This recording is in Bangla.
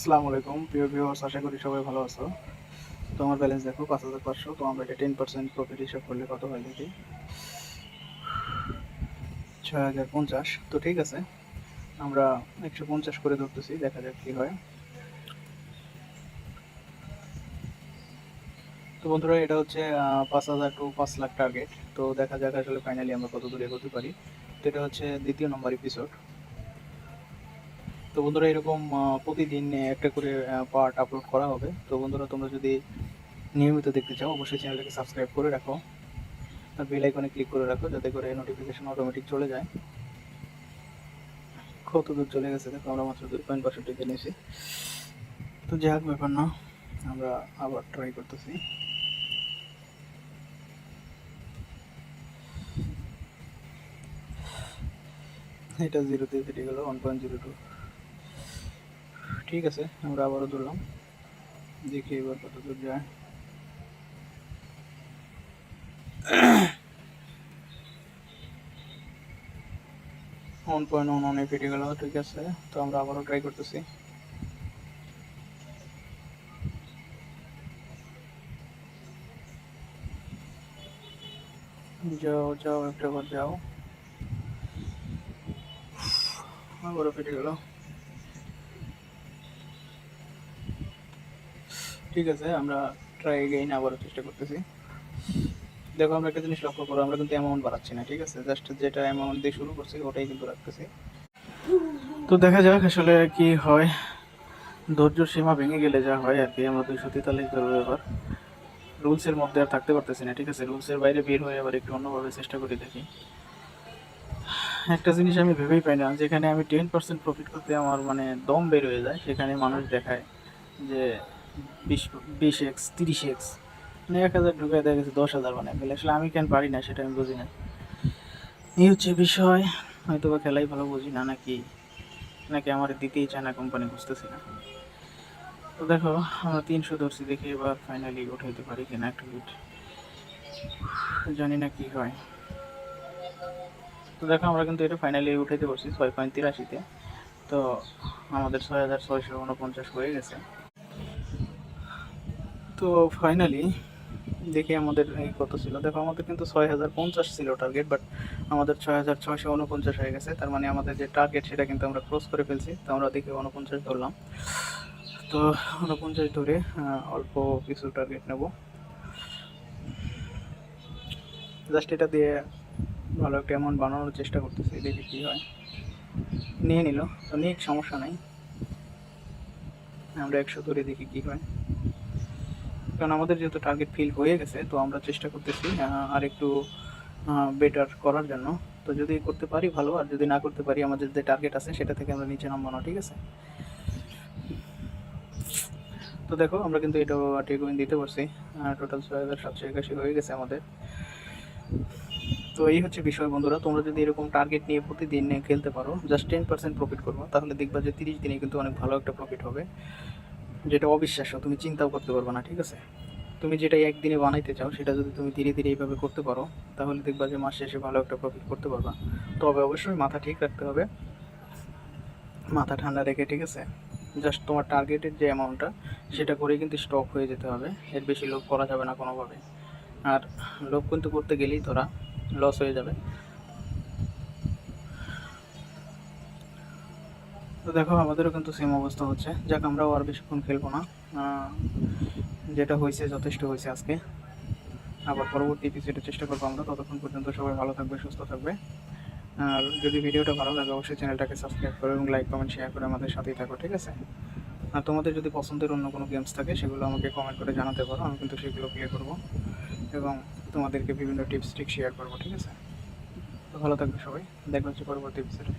আসসালামু আলাইকুম। প্রিয় ভিউয়ার্স আশা করি সবাই ভালো আছো। তো আমার ব্যালেন্স দেখো পাঁচ হাজার পাঁচশো, তো আমরা এটা টেন পার্সেন্ট প্রফিট হিসাব করলে কত হয় দেখি। ছয় হাজার পঞ্চাশ, তো ঠিক আছে। আমরা একশো পঞ্চাশ করে ধরতেছি, দেখা যাক কী হয়। তো বন্ধুরা, এটা হচ্ছে পাঁচ হাজার টু পাঁচ লাখ টার্গেট তো দেখা যাক আসলে ফাইনালি আমরা কত দূরে এগোতে পারি। তো এটা হচ্ছে দ্বিতীয় নম্বর এপিসোড তো বন্ধুরা এরকম প্রতিদিন একটা করে পার্ট আপলোড করা হবে। তো বন্ধুরা তোমরা যদি নিয়মিত দেখতে চাও, অবশ্যই চ্যানেলটাকে সাবস্ক্রাইব করে রাখো। আর বেল আইকনে ক্লিক করে রাখো, যাতে করে নোটিফিকেশন অটোমেটিক চলে যায়। কত দূর চলে গেছে, দেখো আমরা মাত্র দুই পয়েন্ট বাষট্টি জেনেছি তো যাই হোক, ব্যাপার না, আমরা আবার ট্রাই করতেছি। এটা জিরোতে কেটে গেল ওয়ান পয়েন্ট জিরো টু ঠিক আছে আমরা আবারও ধরলাম দেখি এবার কত দূর যায় ওয়ান পয়েন্ট ওয়ান ওয়ানে কেটে গেল ঠিক আছে তো আমরা আবারও ট্রাই করতেছি যাও যাও একটা বার যাও আবারও কেটে গেল ঠিক আছে, আমরা ট্রাই এগেইন আবারও চেষ্টা করতেছি। দেখো, আমরা একটা জিনিস লক্ষ্য করো, আমরা কিন্তু অ্যামাউন্ট বাড়াচ্ছি না, ঠিক আছে? জাস্ট যেটা অ্যামাউন্ট দিয়ে শুরু করছি, ওটাই কিন্তু রাখতেছি। তো দেখা যাক আসলে কি হয়। ধৈর্য সীমা ভেঙে গেলে যা হয় আর কি, আমরা দুইশো তেতাল্লিশ ধরবো এবার। রুলসের মধ্যে আর থাকতে পারতেছি না, ঠিক আছে? রুলসের বাইরে বের হয়ে আবার একটু অন্যভাবে চেষ্টা করে দেখি। একটা জিনিস আমি ভেবেই পাই না, যেখানে আমি টেন পার্সেন্ট প্রফিট করতে আমার মানে দম বের হয়ে যায়, সেখানে মানুষ দেখায় যে বিশ বিশ এক্স তিরিশ এক্স মানে এক হাজার ঢুকে দেখা গেছে দশ হাজার মানে ফেলে। আসলে আমি কেন পারি না সেটা আমি বুঝি না। এই হচ্ছে বিষয়। হয়তো বা খেলাই ভালো বুঝি না, নাকি নাকি আমার দিতেই চায় না কোম্পানি বুঝতেছি না। তো দেখো, আমরা তিনশো ধরছি দেখে এবার ফাইনালি উঠাইতে পারি কিনা একটা লিট জানি না কি হয়। তো দেখো, আমরা কিন্তু এটা ফাইনালি উঠাইতে পারছি ছয় পয়েন্ট তিরাশিতে। তো আমাদের ছয় হাজার ছয়শো উনপঞ্চাশ হয়ে গেছে। তো ফাইনালি দেখি আমাদের এই কত ছিল। দেখো, আমাদের কিন্তু ছয় হাজার পঞ্চাশ ছিল টার্গেট বাট আমাদের ছয় হাজার ছয়শো উনপঞ্চাশ হয়ে গেছে। তার মানে আমাদের যে টার্গেট সেটা কিন্তু আমরা ক্রস করে ফেলছি। তো আমরা দেখি উনপঞ্চাশ ধরলাম। তো উনপঞ্চাশ ধরে অল্প কিছু টার্গেট নেব। জাস্ট এটা দিয়ে ভালো একটা অ্যামাউন্ট বানানোর চেষ্টা করতেছি, দেখি কী হয়। নিয়ে নিল। তো নিক, সমস্যা নাই। আমরা একশো ধরে দেখি কী হয়। কারণ আমাদের যেহেতু টার্গেট ফিল হয়ে গেছে, তো আমরা চেষ্টা করতেছি আর একটু বেটার করার জন্য। তো যদি করতে পারি, ভালো। আর যদি না করতে পারি, আমাদের যে টার্গেট আছে, সেটা থেকে আমরা নিচে নামবো না, ঠিক আছে? তো দেখো, আমরা কিন্তু এটাও টেকুইন দিতে পারছি। টোটাল ছয় হাজার সাতশো একাশি হয়ে গেছে আমাদের। তো এই হচ্ছে বিষয় বন্ধুরা। তোমরা যদি এরকম টার্গেট নিয়ে প্রতিদিন খেলতে পারো জাস্ট টেন পার্সেন্ট প্রফিট করব, তাহলে দেখবা যে তিরিশ দিনে কিন্তু অনেক ভালো একটা প্রফিট হবে। যেটা অবিশ্বাস্য, তুমি চিন্তাও করতে পারবে না, ঠিক আছে? তুমি যেটা একদিনে বানাইতে চাও, সেটা যদি তুমি ধীরে ধীরে এইভাবে করতে পারো, তাহলে দেখবা যে মাস শেষে ভালো একটা প্রফিট করতে পারবা। তবে অবশ্যই মাথা ঠিক রাখতে হবে, মাথা ঠান্ডা রেখে, ঠিক আছে? জাস্ট তোমার টার্গেটের যে অ্যামাউন্টটা সেটা করে কিন্তু স্টক হয়ে যেতে হবে, এর বেশি লোভ করা যাবে না কোনোভাবে। আর লোভ কিন্তু করতে গেলেই তোরা লস হয়ে যাবে। তো দেখো, আমাদেরও কিন্তু সেম অবস্থা হচ্ছে। যাক, আমরাও আর বেশিক্ষণ খেলব না। যেটা হয়েছে যথেষ্ট হয়েছে আজকে। আবার পরবর্তী এপিসোডে চেষ্টা করব আমরা। ততক্ষণ পর্যন্ত সবাই ভালো থাকবে, সুস্থ থাকবে। আর যদি ভিডিওটা ভালো লাগে, অবশ্যই চ্যানেলটাকে সাবস্ক্রাইব করো এবং লাইক কমেন্ট শেয়ার করে আমাদের সাথেই থাকো, ঠিক আছে? আর তোমাদের যদি পছন্দের অন্য কোনো গেমস থাকে, সেগুলো আমাকে কমেন্ট করে জানাতে পারো। আমি কিন্তু সেগুলো প্লে করব এবং তোমাদেরকে বিভিন্ন টিপস ট্রিক শেয়ার করব, ঠিক আছে? তো ভালো থাকবে সবাই। দেখা হচ্ছে পরবর্তী এপিসোডে